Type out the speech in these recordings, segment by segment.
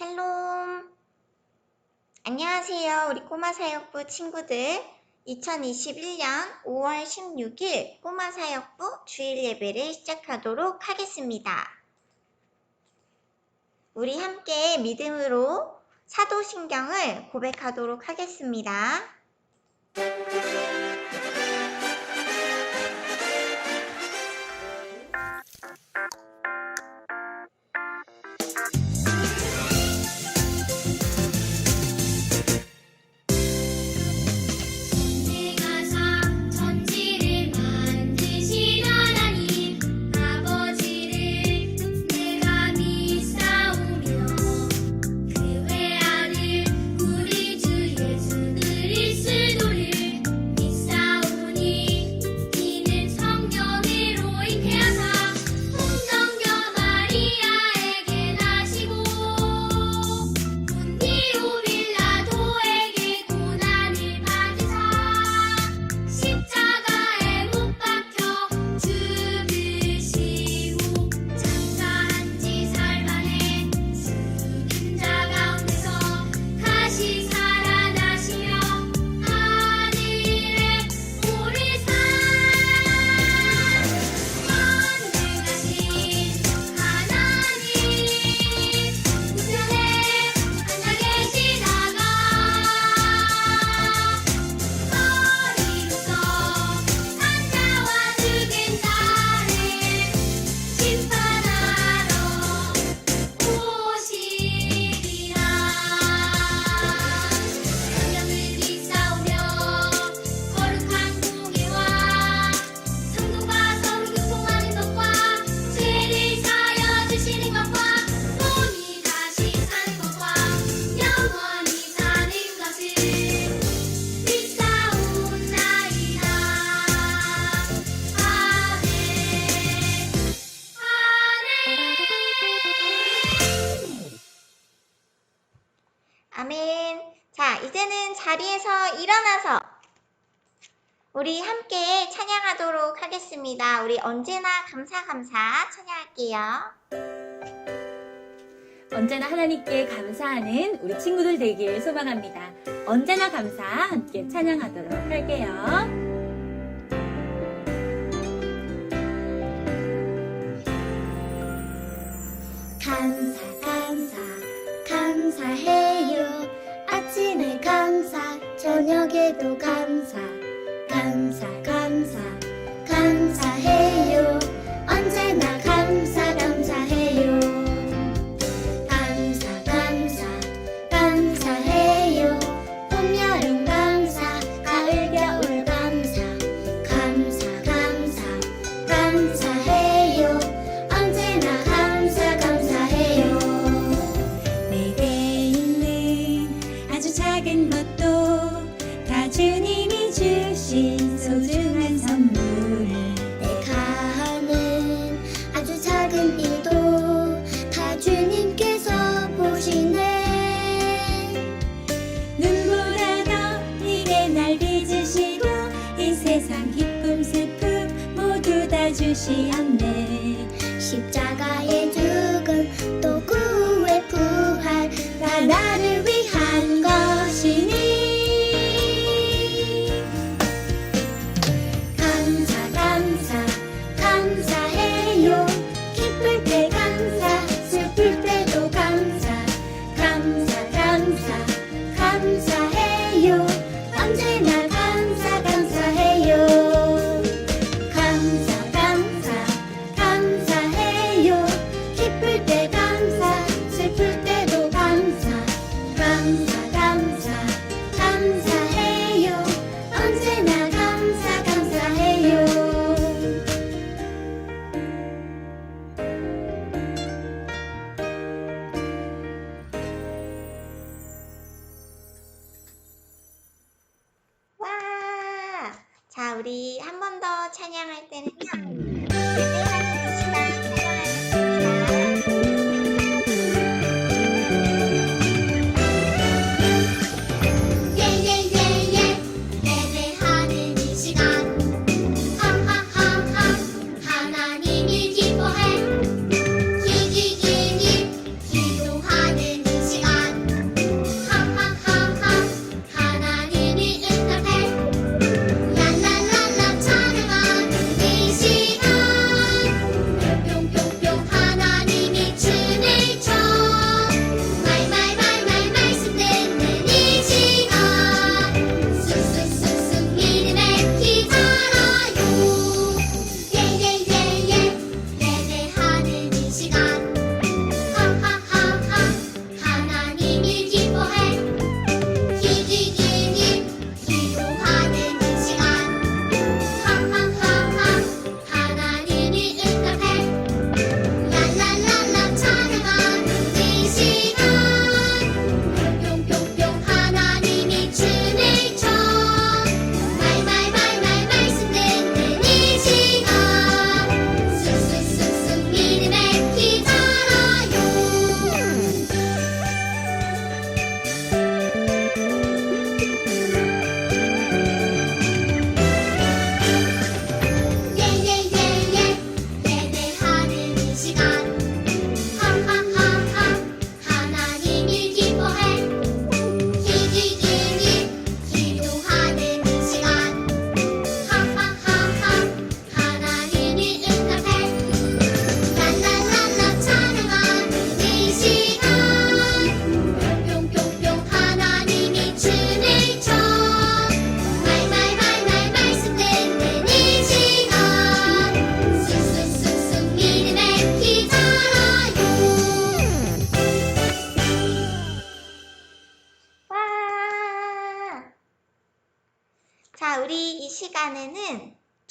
샬롬. 안녕하세요 우리 꼬마사역부 친구들. 2021년 5월 16일 꼬마사역부 주일 예배를 시작하도록 하겠습니다. 우리 함께 믿음으로 사도신경을 고백하도록 하겠습니다. 자리에서 일어나서 우리 함께 찬양하도록 하겠습니다. 우리 언제나 감사 감사 찬양할게요. 언제나 하나님께 감사하는 우리 친구들 되길 소망합니다. 언제나 감사 함께 찬양하도록 할게요. 없지 않네. 십자가에 우리 한 번 더 찬양할 때는요.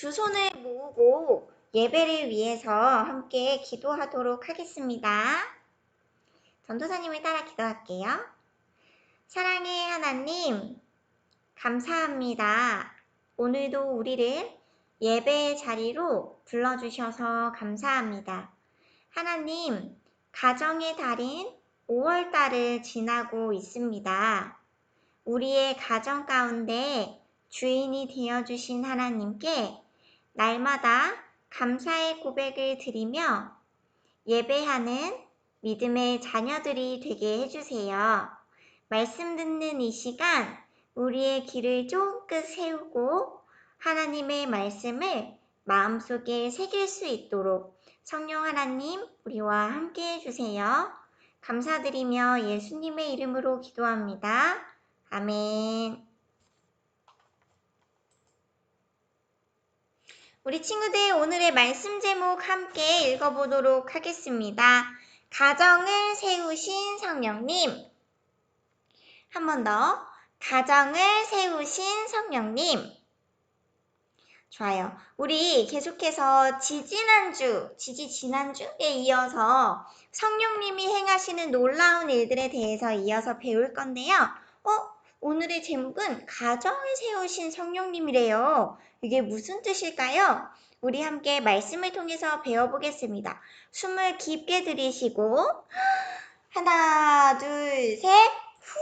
두 손을 모으고 예배를 위해서 함께 기도하도록 하겠습니다. 전도사님을 따라 기도할게요. 사랑의 하나님, 감사합니다. 오늘도 우리를 예배의 자리로 불러주셔서 감사합니다. 하나님, 가정의 달인 5월달을 지나고 있습니다. 우리의 가정 가운데 주인이 되어주신 하나님께 날마다 감사의 고백을 드리며 예배하는 믿음의 자녀들이 되게 해주세요. 말씀 듣는 이 시간 우리의 길을 쫑긋 세우고 하나님의 말씀을 마음속에 새길 수 있도록 성령 하나님 우리와 함께 해주세요. 감사드리며 예수님의 이름으로 기도합니다. 아멘. 우리 친구들 오늘의 말씀 제목 함께 읽어보도록 하겠습니다. 가정을 세우신 성령님. 한 번 더. 가정을 세우신 성령님. 좋아요. 우리 계속해서 지지난주, 지지 지난주에 이어서 성령님이 행하시는 놀라운 일들에 대해서 이어서 배울 건데요. 어? 오늘의 제목은 가정을 세우신 성령님이래요. 이게 무슨 뜻일까요? 우리 함께 말씀을 통해서 배워보겠습니다. 숨을 깊게 들이쉬고 하나, 둘, 셋, 후!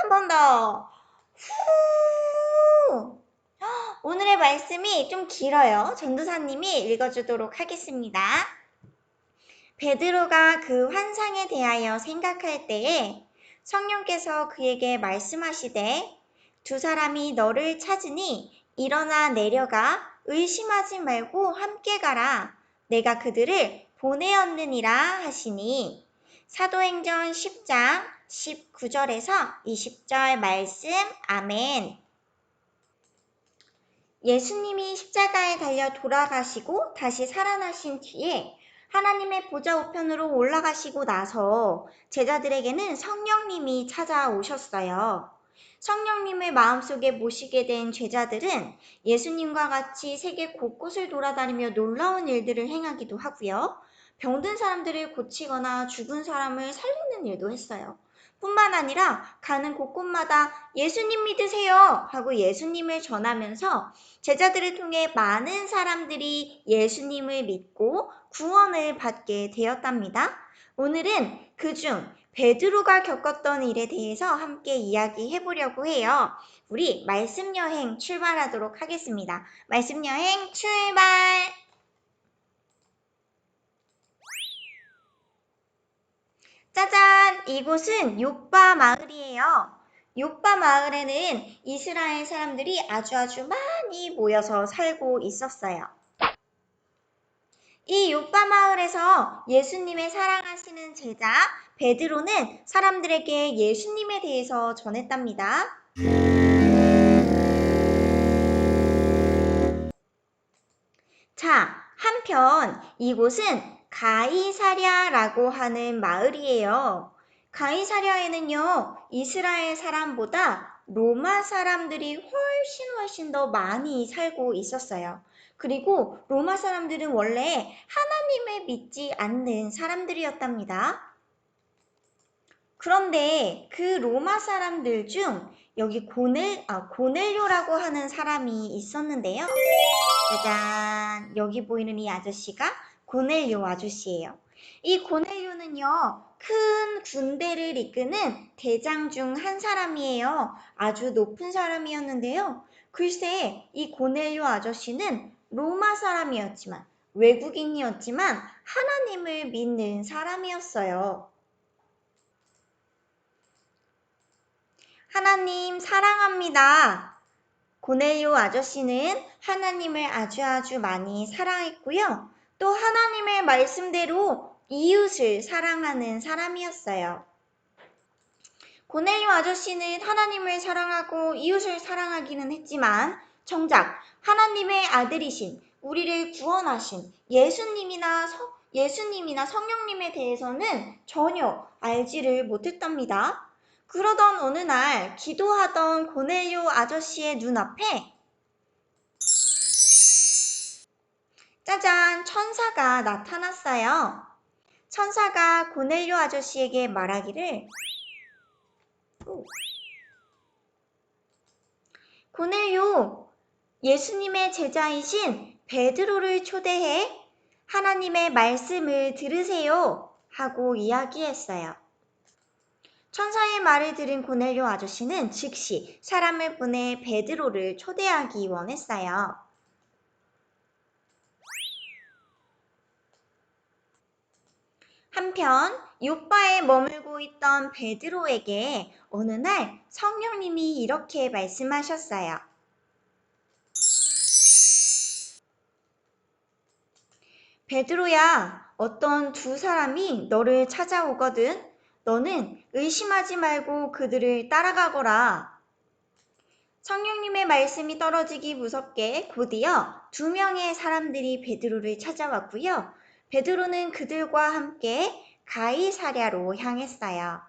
한 번 더. 후! 오늘의 말씀이 좀 길어요. 전도사님이 읽어주도록 하겠습니다. 베드로가 그 환상에 대하여 생각할 때에 성령께서 그에게 말씀하시되 두 사람이 너를 찾으니 일어나 내려가 의심하지 말고 함께 가라. 내가 그들을 보내었느니라 하시니 사도행전 10장 19절에서 20절 말씀 아멘. 예수님이 십자가에 달려 돌아가시고 다시 살아나신 뒤에 하나님의 보좌 우편으로 올라가시고 나서 제자들에게는 성령님이 찾아오셨어요. 성령님을 마음속에 모시게 된 제자들은 예수님과 같이 세계 곳곳을 돌아다니며 놀라운 일들을 행하기도 하고요. 병든 사람들을 고치거나 죽은 사람을 살리는 일도 했어요. 뿐만 아니라 가는 곳곳마다 예수님 믿으세요 하고 예수님을 전하면서 제자들을 통해 많은 사람들이 예수님을 믿고 구원을 받게 되었답니다. 오늘은 그중 베드로가 겪었던 일에 대해서 함께 이야기해 보려고 해요. 우리 말씀 여행 출발하도록 하겠습니다. 말씀 여행 출발! 짜잔! 이곳은 요빠 마을이에요. 요빠 마을에는 이스라엘 사람들이 아주 아주 많이 모여서 살고 있었어요. 이 요빠 마을에서 예수님의 사랑하시는 제자 베드로는 사람들에게 예수님에 대해서 전했답니다. 자, 한편 이곳은 가이사랴라고 하는 마을이에요. 가이사랴에는요, 이스라엘 사람보다 로마 사람들이 훨씬 훨씬 더 많이 살고 있었어요. 그리고 로마 사람들은 원래 하나님을 믿지 않는 사람들이었답니다. 그런데 그 로마 사람들 중 여기 고넬, 아, 고넬료라고 하는 사람이 있었는데요. 짜잔, 여기 보이는 이 아저씨가 고넬료 아저씨예요. 이 고넬료는요, 큰 군대를 이끄는 대장 중 한 사람이에요. 아주 높은 사람이었는데요. 글쎄, 이 고넬료 아저씨는 로마 사람이었지만, 외국인이었지만, 하나님을 믿는 사람이었어요. 하나님 사랑합니다. 고넬료 아저씨는 하나님을 아주 아주 많이 사랑했고요. 또 하나님의 말씀대로 이웃을 사랑하는 사람이었어요. 고넬료 아저씨는 하나님을 사랑하고 이웃을 사랑하기는 했지만 정작 하나님의 아들이신 우리를 구원하신 예수님이나 성, 예수님이나 성령님에 대해서는 전혀 알지를 못했답니다. 그러던 어느 날 기도하던 고넬료 아저씨의 눈앞에 짜잔, 천사가 나타났어요. 천사가 고넬료 아저씨에게 말하기를 오. 고넬료, 예수님의 제자이신 베드로를 초대해 하나님의 말씀을 들으세요 하고 이야기했어요. 천사의 말을 들은 고넬료 아저씨는 즉시 사람을 보내 베드로를 초대하기 원했어요. 한편 요바에 머물고 있던 베드로에게 어느 날 성령님이 이렇게 말씀하셨어요. 베드로야, 어떤 두 사람이 너를 찾아오거든. 너는 의심하지 말고 그들을 따라가거라. 성령님의 말씀이 떨어지기 무섭게 곧이어 두 명의 사람들이 베드로를 찾아왔고요. 베드로는 그들과 함께 가이사랴로 향했어요.